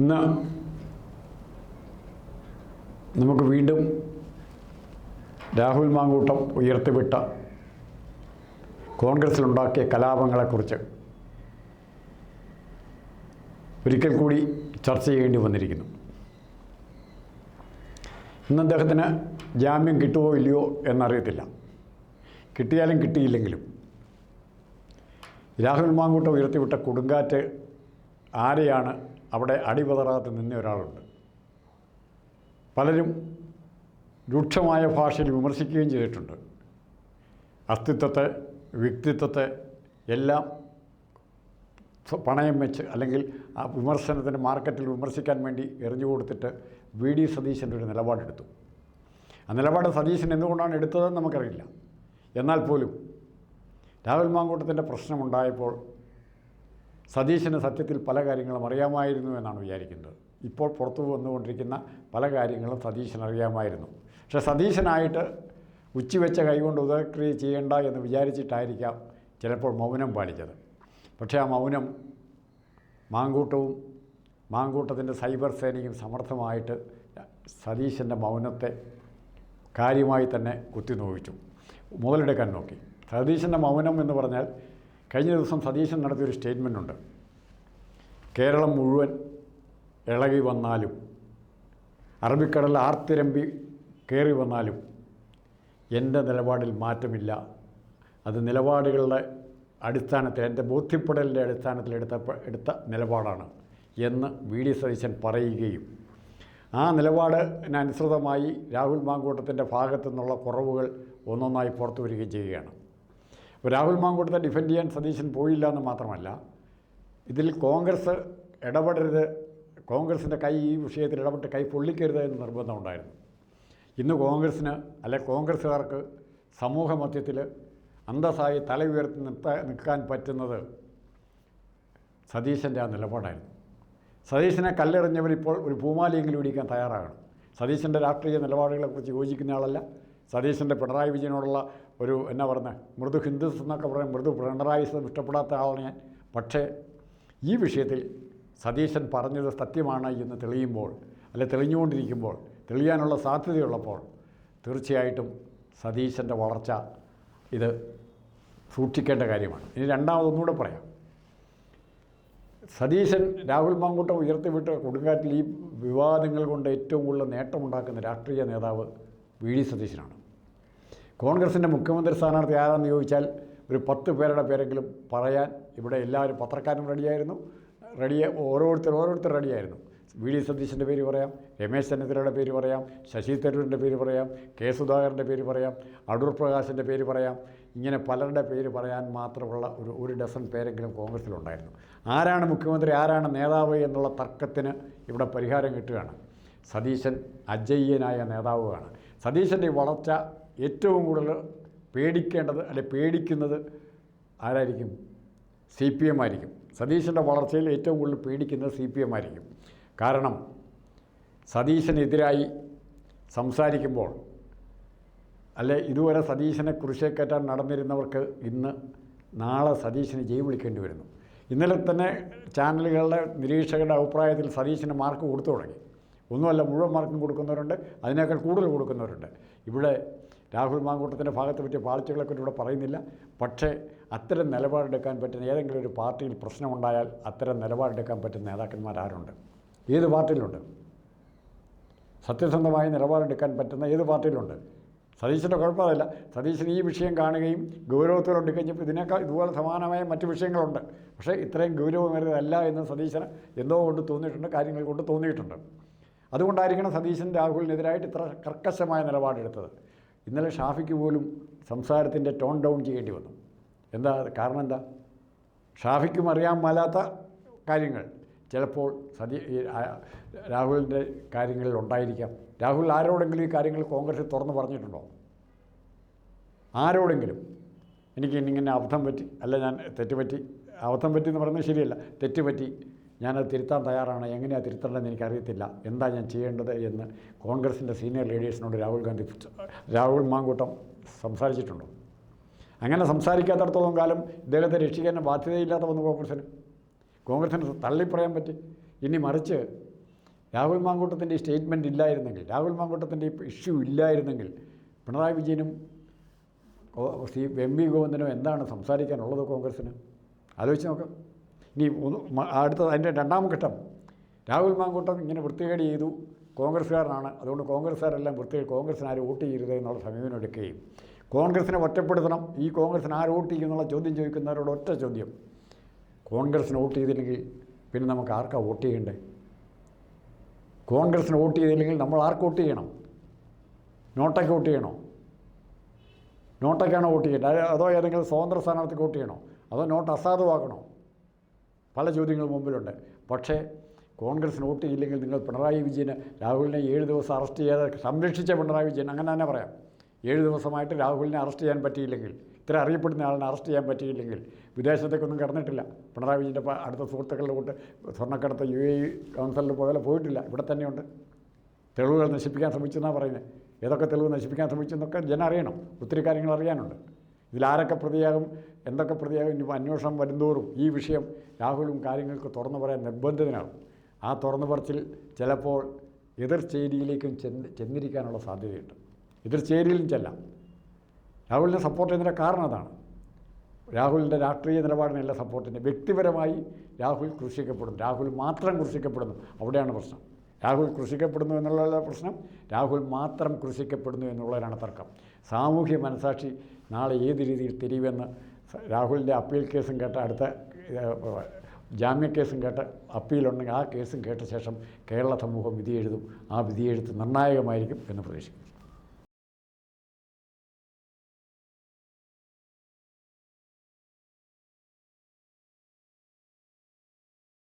ഇന്ന് നമുക്ക് വീണ്ടും രാഹുൽ മാങ്കൂട്ടം ഉയർത്തിവിട്ട കോൺഗ്രസിലുണ്ടാക്കിയ കലാപങ്ങളെക്കുറിച്ച് ഒരിക്കൽ കൂടി ചർച്ച ചെയ്യേണ്ടി വന്നിരിക്കുന്നു. ഇന്ന് അദ്ദേഹത്തിന് ജാമ്യം കിട്ടുമോ ഇല്ലയോ എന്നറിയത്തില്ല. കിട്ടിയാലും കിട്ടിയില്ലെങ്കിലും രാഹുൽ മാങ്കൂട്ടം ഉയർത്തിവിട്ട കൊടുങ്കാറ്റ് ആരെയാണ് അവിടെ അടിപതറാത്ത നിന്ന ഒരാളുണ്ട്. പലരും രൂക്ഷമായ ഭാഷയിൽ വിമർശിക്കുകയും ചെയ്തിട്ടുണ്ട്. അസ്തിത്വത്തെ വ്യക്തിത്വത്തെ എല്ലാം പണയം വെച്ച് അല്ലെങ്കിൽ ആ വിമർശനത്തിന് മാർക്കറ്റിൽ വിമർശിക്കാൻ വേണ്ടി എറിഞ്ഞു കൊടുത്തിട്ട് വി. ഡി. സതീശന്റെ ഒരു നിലപാടെടുത്തു. ആ നിലപാട് സതീശൻ എന്തുകൊണ്ടാണ് എടുത്തതെന്ന് നമുക്കറിയില്ല. എന്നാൽ പോലും രാഹുൽ മാങ്കൂട്ടത്തിന്റെ പ്രശ്നമുണ്ടായപ്പോൾ സതീശന് സത്യത്തിൽ പല കാര്യങ്ങളും അറിയാമായിരുന്നു എന്നാണ് വിചാരിക്കുന്നത്. ഇപ്പോൾ പുറത്തു വന്നുകൊണ്ടിരിക്കുന്ന പല കാര്യങ്ങളും സതീശൻ അറിയാമായിരുന്നു. പക്ഷേ സതീശനായിട്ട് ഉച്ചവെച്ച കൈകൊണ്ട് ഉദയക്രിയ ചെയ്യേണ്ട എന്ന് വിചാരിച്ചിട്ടായിരിക്കാം ചിലപ്പോൾ മൗനം പാലിച്ചത്. പക്ഷേ ആ മൗനം മാങ്കൂട്ടവും മാങ്കൂട്ടത്തിന്റെ സൈബർ സേനയും സമർത്ഥമായിട്ട് സതീശന്റെ മൗനത്തെ കാര്യമായി തന്നെ കുത്തിനോവിച്ചു. മുതലെടുക്കാൻ നോക്കി. സതീശന്റെ മൗനം എന്ന് പറഞ്ഞാൽ കഴിഞ്ഞ ദിവസം സതീശൻ നടത്തിയൊരു സ്റ്റേറ്റ്മെന്റ് ഉണ്ട് കേരളം മുഴുവൻ ഇളകി വന്നാലും അറബിക്കടൽ ആർത്തിരമ്പി കയറി വന്നാലും എന്റെ നിലപാടിൽ മാറ്റമില്ല. അത് നിലപാടുകളുടെ അടിസ്ഥാനത്തിൽ എന്റെ ബോധ്യപ്പെടലിന്റെ അടിസ്ഥാനത്തിൽ എടുത്ത എടുത്ത നിലപാടാണ് എന്ന് വി. ഡി. സതീശൻ പറയുകയും ആ നിലപാടിനനുസൃതമായി രാഹുൽ മാങ്കൂട്ടത്തിന്റെ ഭാഗത്തു നിന്നുള്ള കുറവുകൾ ഒന്നൊന്നായി പുറത്തു വരികയും ചെയ്യുകയാണ്. രാഹുൽ മാങ്കൂട്ടത്തെ ഡിഫെൻഡ് ചെയ്യാൻ സതീശൻ പോയില്ല എന്ന് മാത്രമല്ല ഇതിൽ കോൺഗ്രസ് ഇടപെടരുത് കോൺഗ്രസിന്റെ കൈ ഈ വിഷയത്തിൽ ഇടപെട്ട് കൈ പൊള്ളിക്കരുത് എന്ന് നിർബന്ധമുണ്ടായിരുന്നു ഇന്ന് കോൺഗ്രസ്സിന് അല്ലെ കോൺഗ്രസ്സുകാർക്ക് സമൂഹ മധ്യത്തിൽ അന്തസ്സായി തല ഉയർത്തി നിർത്താൻ നിൽക്കാൻ പറ്റുന്നത് സതീശന്റെ ആ നിലപാടായിരുന്നു. സതീശനെ കല്ലെറിഞ്ഞവരിപ്പോൾ ഒരു പൂമാലിയെങ്കിലും ഇടിക്കാൻ തയ്യാറാകണം. സതീശന്റെ രാഷ്ട്രീയ നിലപാടുകളെക്കുറിച്ച് യോജിക്കുന്ന ആളല്ല. സതീശന്റെ പിണറായി വിജയനോടുള്ള ഒരു എന്നാ പറഞ്ഞത് മൃദു ഹിന്ദുസ് എന്നൊക്കെ പറയാം മൃദു പിണറായിസം ഇഷ്ടപ്പെടാത്ത ആളാണ് ഞാൻ. പക്ഷേ ഈ വിഷയത്തിൽ സതീശൻ പറഞ്ഞത് സത്യമാണ് എന്ന് തെളിയുമ്പോൾ അല്ലെ തെളിഞ്ഞുകൊണ്ടിരിക്കുമ്പോൾ തെളിയാനുള്ള സാധ്യതയുള്ളപ്പോൾ തീർച്ചയായിട്ടും സതീശന്റെ വളർച്ച ഇത് സൂക്ഷിക്കേണ്ട കാര്യമാണ്. ഇനി രണ്ടാമതൊന്നുകൂടെ പറയാം. സതീശൻ രാഹുൽ മാങ്കൂട്ടം ഉയർത്തിവിട്ട് കൊടുങ്കാറ്റിൽ ഈ വിവാദങ്ങൾ കൊണ്ട് ഏറ്റവും കൂടുതൽ നേട്ടമുണ്ടാക്കുന്ന രാഷ്ട്രീയ നേതാവ് വി ഡി സതീശനാണ്. കോൺഗ്രസിന്റെ മുഖ്യമന്ത്രി സ്ഥാനാർത്ഥി ആരാണെന്ന് ചോദിച്ചാൽ ഒരു പത്ത് പേരുടെ പേരെങ്കിലും പറയാൻ ഇവിടെ എല്ലാവരും പത്രക്കാരും റെഡിയായിരുന്നു. റെഡി ഓരോരുത്തർ ഓരോരുത്തർ റെഡിയായിരുന്നു. വി ഡി സതീശന്റെ പേര് പറയാം രമേശ് ചെന്നിത്തലയുടെ പേര് പറയാം ശശി തരൂരിന്റെ പേര് പറയാം കെ സുധാകരന്റെ പേര് പറയാം അടൂർ പ്രകാശിന്റെ പേര് പറയാം. ഇങ്ങനെ പലരുടെ പേര് പറയാൻ മാത്രമുള്ള ഒരു ഒരു ഡസൻ പേരെങ്കിലും കോൺഗ്രസ്സിലുണ്ടായിരുന്നു. ആരാണ് മുഖ്യമന്ത്രി ആരാണ് നേതാവ് എന്നുള്ള തർക്കത്തിന് ഇവിടെ പരിഹാരം കിട്ടുകയാണ്. സതീശൻ അജയ്യനായ നേതാവുമാണ്. സതീശന്റെ വളർച്ച ഏറ്റവും കൂടുതൽ പേടിക്കേണ്ടത് അല്ലെ പേടിക്കുന്നത് ആരായിരിക്കും? സി പി എം ആയിരിക്കും. സതീശന്റെ വളർച്ചയിൽ ഏറ്റവും കൂടുതൽ പേടിക്കുന്നത് സി പി എം ആയിരിക്കും. കാരണം സതീശനെതിരായി സംസാരിക്കുമ്പോൾ അല്ലെ ഇതുവരെ സതീശനെ കുരിശേക്കറ്റാൻ നടന്നിരുന്നവർക്ക് ഇന്ന് നാളെ സതീശന് ജയ് വിളിക്കേണ്ടി വരുന്നു. ഇന്നലെ തന്നെ ചാനലുകളുടെ നിരീക്ഷകരുടെ അഭിപ്രായത്തിൽ സതീശന് മാർക്ക് കൊടുത്തു തുടങ്ങി. ഒന്നുമല്ല മുഴുവൻ മാർക്കും കൊടുക്കുന്നവരുണ്ട്. അതിനേക്കാൾ കൂടുതൽ കൊടുക്കുന്നവരുണ്ട്. ഇവിടെ രാഹുൽ മാങ്കൂട്ടത്തിന്റെ ഭാഗത്ത് പറ്റിയ പാളിച്ചകളെക്കുറിച്ച് ഇവിടെ പറയുന്നില്ല. പക്ഷേ അത്തരം നിലപാടെടുക്കാൻ പറ്റുന്ന ഏതെങ്കിലും ഒരു പാർട്ടിയിൽ പ്രശ്നമുണ്ടായാൽ അത്തരം നിലപാടെടുക്കാൻ പറ്റുന്ന നേതാക്കന്മാർ ആരുണ്ട്? ഏത് പാർട്ടിയിലുണ്ട്? സത്യസന്ധമായി നിലപാടെടുക്കാൻ പറ്റുന്ന ഏത് പാർട്ടിയിലുണ്ട്? സതീശന്റെ കുഴപ്പമില്ല. സതീശൻ ഈ വിഷയം കാണുകയും ഗൗരവത്തോടെ കഴിഞ്ഞപ്പോൾ ഇതിനേക്കാൾ ഇതുപോലെ സമാനമായ മറ്റു വിഷയങ്ങളുണ്ട്. പക്ഷേ ഇത്രയും ഗൗരവമേറിയതല്ല എന്ന് സതീശന് എന്തോ കൊണ്ട് തോന്നിയിട്ടുണ്ട് കാര്യങ്ങൾ കൊണ്ട് തോന്നിയിട്ടുണ്ട്. അതുകൊണ്ടായിരിക്കണം സതീശൻ രാഹുലിനെതിരായിട്ട് ഇത്ര കർക്കശമായ നിലപാടെടുത്തത്. ഇന്നലെ ഷാഫിക്ക് പോലും സംസാരത്തിന്റെ ടോൺ ഡൗൺ ചെയ്യേണ്ടി വന്നു. എന്താ കാരണം എന്താ? ഷാഫിക്കും അറിയാൻ മേലാത്ത കാര്യങ്ങൾ. ചിലപ്പോൾ സതി രാഹുലിന്റെ കാര്യങ്ങളിൽ ഉണ്ടായിരിക്കാം. രാഹുൽ ആരോടെങ്കിലും ഈ കാര്യങ്ങൾ കോൺഗ്രസ് തുറന്ന് പറഞ്ഞിട്ടുണ്ടോ? ആരോടെങ്കിലും? എനിക്ക് ഇന്നിങ്ങനെ അബദ്ധം പറ്റി അല്ല ഞാൻ തെറ്റുപറ്റി അബദ്ധം പറ്റി എന്ന് പറയുന്നത് ശരിയല്ല. തെറ്റ് പറ്റി ഞാനത് തിരുത്താൻ തയ്യാറാണ്. എങ്ങനെയാണ് തിരുത്തേണ്ടതെന്ന് എനിക്കറിയത്തില്ല. എന്താ ഞാൻ ചെയ്യേണ്ടത് എന്ന് കോൺഗ്രസിന്റെ സീനിയർ ലീഡേഴ്സിനോട് രാഹുൽ ഗാന്ധി രാഹുൽ മാങ്കൂട്ടം സംസാരിച്ചിട്ടുണ്ടോ? അങ്ങനെ സംസാരിക്കാത്തടത്തോളം കാലം ഇദ്ദേഹത്തെ രക്ഷിക്കാൻ ബാധ്യതയില്ലാത്ത വന്നു കോൺഗ്രസ്സിന് കോൺഗ്രസ്സിന് തള്ളിപ്പറയാൻ പറ്റി. ഇനി മറിച്ച് രാഹുൽ മാങ്കൂട്ടത്തിന്റെ ഈ സ്റ്റേറ്റ്മെന്റ് ഇല്ലായിരുന്നെങ്കിൽ രാഹുൽ മാങ്കൂട്ടത്തിന്റെ ഈ ഇഷ്യൂ ഇല്ലായിരുന്നെങ്കിൽ പിണറായി വിജയനും സി എം വി ഗോവിന്ദനും എന്താണ് സംസാരിക്കാനുള്ളത് കോൺഗ്രസ്സിന് ആലോചിച്ച് നോക്കാം. ഇനി അടുത്ത അതിന്റെ രണ്ടാം ഘട്ടം. രാഹുൽ മാങ്കൂട്ടം ഇങ്ങനെ വൃത്തികേട് ചെയ്തു. കോൺഗ്രസ്സുകാരനാണ്. അതുകൊണ്ട് കോൺഗ്രസ്സുകാരെല്ലാം വൃത്തികേട് കോൺഗ്രസ്സിന് ആരും വോട്ട് ചെയ്യരുത് എന്നുള്ള സമീപനം എടുക്കുകയും. കോൺഗ്രസ്സിനെ ഒറ്റപ്പെടുത്തണം. ഈ കോൺഗ്രസ്സിന് ആര് വോട്ട് ചെയ്യും എന്നുള്ള ചോദ്യം ചോദിക്കുന്നവരോട് ഒറ്റ ചോദ്യം. കോൺഗ്രസ്സിന് വോട്ട് ചെയ്തില്ലെങ്കിൽ പിന്നെ നമുക്ക് ആർക്കാ വോട്ട് ചെയ്യേണ്ടത് കോൺഗ്രസ്സിന് വോട്ട് ചെയ്തില്ലെങ്കിൽ നമ്മൾ ആർക്ക് വോട്ട് ചെയ്യണം? നോട്ടയ്ക്ക് വോട്ട് ചെയ്യണോ? നോട്ടൊക്കെയാണോ വോട്ട് ചെയ്യേണ്ടത്? അതോ ഏതെങ്കിലും സ്വതന്ത്ര സ്ഥാനാർത്ഥിക്ക് വോട്ട് ചെയ്യണോ? അതോ നോട്ട് അസാധുവാക്കണോ? പല ചോദ്യങ്ങൾ മുമ്പിലുണ്ട്. പക്ഷേ കോൺഗ്രസ് വോട്ട് ചെയ്യില്ലെങ്കിൽ നിങ്ങൾ പിണറായി വിജയന് രാഹുലിനെ ഏഴ് ദിവസം അറസ്റ്റ് ചെയ്യാതെ സംരക്ഷിച്ച പിണറായി വിജയൻ അങ്ങനെ തന്നെ പറയാം. ഏഴ് ദിവസമായിട്ട് രാഹുലിനെ അറസ്റ്റ് ചെയ്യാൻ പറ്റിയില്ലെങ്കിൽ ഇത്ര അറിയപ്പെടുന്ന ആളിനെ അറസ്റ്റ് ചെയ്യാൻ പറ്റിയില്ലെങ്കിൽ വിദേശത്തേക്കൊന്നും കടന്നിട്ടില്ല. പിണറായി വിജയന്റെ അടുത്ത സുഹൃത്തുക്കളുടെ കൂട്ട് സ്വർണക്കടത്ത് യു എ കൗൺസിലിൽ പോലെ പോയിട്ടില്ല. ഇവിടെ തന്നെയുണ്ട്. തെളിവുകൾ നശിപ്പിക്കാൻ ശ്രമിച്ചെന്നാണ് പറയുന്നത്. ഏതൊക്കെ തെളിവ് നശിപ്പിക്കാൻ ശ്രമിച്ചെന്നൊക്കെ ജനം അറിയണം ഒത്തിരി കാര്യങ്ങൾ അറിയാനുണ്ട്. ഇതിലാരൊക്കെ പ്രതിയാകും? എന്തൊക്കെ പ്രതിയാകും? ഇനി അന്വേഷണം വരുന്തോറും ഈ വിഷയം രാഹുലും കാര്യങ്ങൾക്ക് തുറന്നു പറയാൻ നിർബന്ധിതനാകും. ആ തുറന്നു പറച്ചിൽ ചിലപ്പോൾ എതിർ ചേരിയിലേക്കും ചെന്ന് ചെന്നിരിക്കാനുള്ള സാധ്യതയുണ്ട്. എതിർ ചേരിയിലും ചെല്ലാം. രാഹുലിനെ സപ്പോർട്ട് ചെയ്യുന്നതിന്റെ കാരണം അതാണ്. രാഹുലിന്റെ രാഷ്ട്രീയ നിലപാടിനല്ല സപ്പോർട്ടിന് വ്യക്തിപരമായി രാഹുൽ ക്രൂശിക്കപ്പെടും രാഹുൽ മാത്രം ക്രൂശിക്കപ്പെടുന്നു അവിടെയാണ് പ്രശ്നം. രാഹുൽ ക്രൂശിക്കപ്പെടുന്നു എന്നുള്ള പ്രശ്നം. രാഹുൽ മാത്രം ക്രൂശിക്കപ്പെടുന്നു എന്നുള്ളതിനാണ് തർക്കം. സാമൂഹ്യ മനസാക്ഷി നാളെ ഏത് രീതിയിൽ തിരിയുമെന്ന് രാഹുലിന്റെ അപ്പീൽ കേസും കേട്ട അടുത്ത ജാമ്യ കേസും കേട്ട് അപ്പീലുണ്ടെങ്കിൽ ആ കേസും കേട്ട ശേഷം കേരള സമൂഹം വിധിയെഴുതും. ആ വിധിയെഴുത്ത് നിർണായകമായിരിക്കും എന്ന് പ്രതീക്ഷിക്കുന്നു.